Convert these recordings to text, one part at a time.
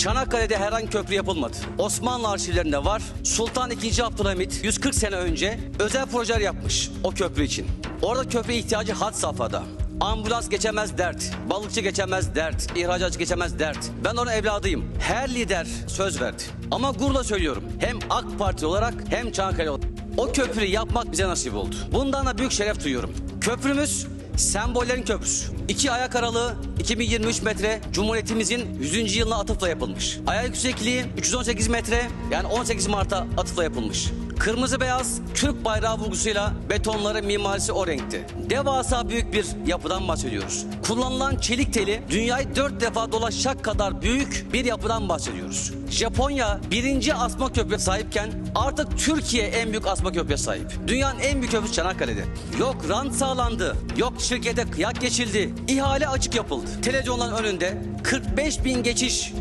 Çanakkale'de herhangi köprü yapılmadı. Osmanlı arşivlerinde var. Sultan II. Abdülhamit 140 sene önce özel projeler yapmış o köprü için. Orada köprüye ihtiyacı had safhada. Ambulans geçemez dert, balıkçı geçemez dert, ihracatçı geçemez dert. Ben onun evladıyım. Her lider söz verdi. Ama gururla söylüyorum. Hem AK Parti olarak hem Çanakkale olarak. O köprüyü yapmak bize nasip oldu. Bundan da büyük şeref duyuyorum. Köprümüz sembollerin köprüsü. İki ayak aralığı 2023 metre Cumhuriyetimizin 100. yılına atıfla yapılmış. Ayak yüksekliği 318 metre yani 18 Mart'a atıfla yapılmış. Kırmızı beyaz Türk bayrağı vurgusuyla betonları mimarisi o renkti. Devasa büyük bir yapıdan bahsediyoruz. Kullanılan çelik teli dünyayı dört defa dolaşacak kadar büyük bir yapıdan bahsediyoruz. Japonya birinci asma köprüye sahipken artık Türkiye en büyük asma köprüye sahip. Dünyanın en büyük köprüsü Çanakkale'de. Yok rant sağlandı, yok şirkete kıyak geçildi, ihale açık yapıldı. Televizyonların önünde 45 bin geçiş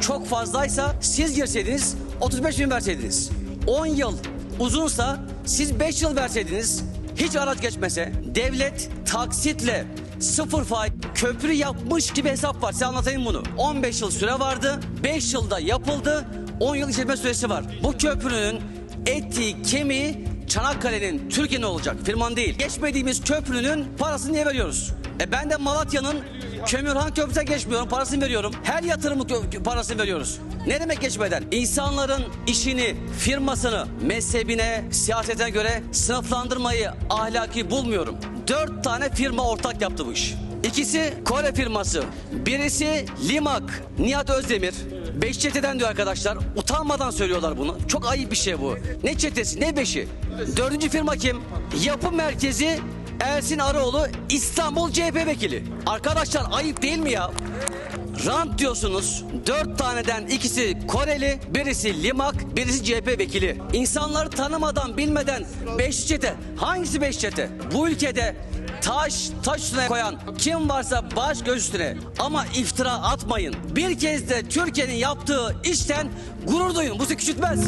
çok fazlaysa siz girseydiniz 35 bin verseydiniz. 10 yıl uzunsa siz 5 yıl verseydiniz hiç araç geçmese devlet taksitle sıfır faiz köprü yapmış gibi hesap var. Size anlatayım bunu. 15 yıl süre vardı. 5 yılda yapıldı. 10 yıl işletme süresi var. Bu köprünün eti, kemiği Çanakkale'nin, Türkiye'nin olacak. Firman değil. Geçmediğimiz köprünün parasını niye veriyoruz? E ben de Malatya'nın Kömürhan Köprüsü'ne geçmiyorum. Parasını veriyorum. Her yatırımı parasını veriyoruz. Ne demek geçmeden? İnsanların işini, firmasını, mezhebine, siyasetine göre sınıflandırmayı ahlaki bulmuyorum. Dört tane firma ortak yaptı bu iş. İkisi Kore firması. Birisi Limak, Nihat Özdemir. Beş çeteden diyor arkadaşlar. Utanmadan söylüyorlar bunu. Çok ayıp bir şey bu. Ne çetesi ne beşi. Dördüncü firma kim? Yapı merkezi Ersin Arıoğlu İstanbul CHP vekili. Arkadaşlar ayıp değil mi ya? Rant diyorsunuz. Dört taneden ikisi Koreli, birisi Limak, birisi CHP vekili. İnsanları tanımadan, bilmeden beş çete. Hangisi beş çete? Bu ülkede taş taş üstüne koyan kim varsa baş göz üstüne. Ama iftira atmayın. Bir kez de Türkiye'nin yaptığı işten gurur duyun. Bu sizi küçültmez.